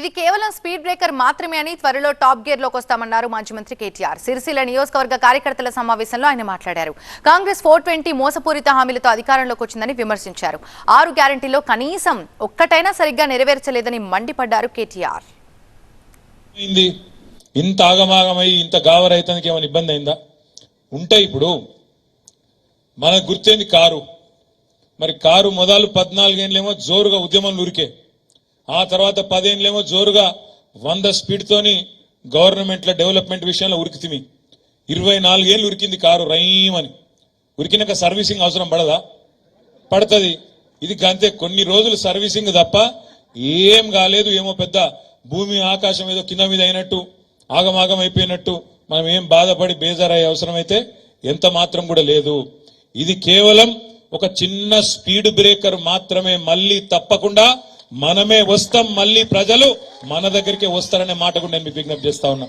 ఇది కేవలం speed breaker మాత్రమే అని త్వరలో టాప్ గేర్లోకి వస్తామన్నారు మాజీ మంత్రి కేటీఆర్. సిరిసిల్ల నియోజకవర్గ కార్యకర్తల సమావేశంలో ఆయన మాట్లాడారు. కాంగ్రెస్ ఫోర్ ట్వంటీ మోసపూరిత హామీలతో అధికారంలోకి వచ్చిందని విమర్శించారు. ఆరు గ్యారంటీలో కనీసం ఒక్కటైనా సరిగ్గా నెరవేర్చలేదని మండిపడ్డారు కేటీఆర్. ఇంత ఆగమాగమై ఇంత గావరైతానికి ఏమైనా ఇబ్బంది అయిందా? ఉంటే ఇప్పుడు. మనకు గుర్తేంది కారు. మరి కారు మొదలు పద్నాలుగేళ్ళేమో జోరుగా ఉద్యమం ఉరికే. ఆ తర్వాత పదేళ్ళేమో జోరుగా వంద స్పీడ్తోని గవర్నమెంట్ల డెవలప్మెంట్ విషయంలో ఉరికితిమి ఇరవై నాలుగేళ్ళు ఉరికింది కారు రైమని ఉరికినాక సర్వీసింగ్ అవసరం పడదా? పడుతుంది. ఇది అంతే కొన్ని రోజులు సర్వీసింగ్ తప్ప ఏం కాలేదు. ఏమో పెద్ద భూమి ఆకాశం ఏదో కింద మీద అయినట్టు ఆగమాగం అయిపోయినట్టు మనం ఏం బాధపడి బేజారయ్యే అవసరం అయితే ఎంత మాత్రం కూడా లేదు. ఇది కేవలం ఒక చిన్న స్పీడ్ బ్రేకర్ మాత్రమే. మళ్ళీ తప్పకుండా మనమే వస్తాం మళ్ళీ ప్రజలు మన దగ్గరికి వస్తారనే మాట కూడా నేను మీకు విజ్ఞప్తి చేస్తా ఉన్నా.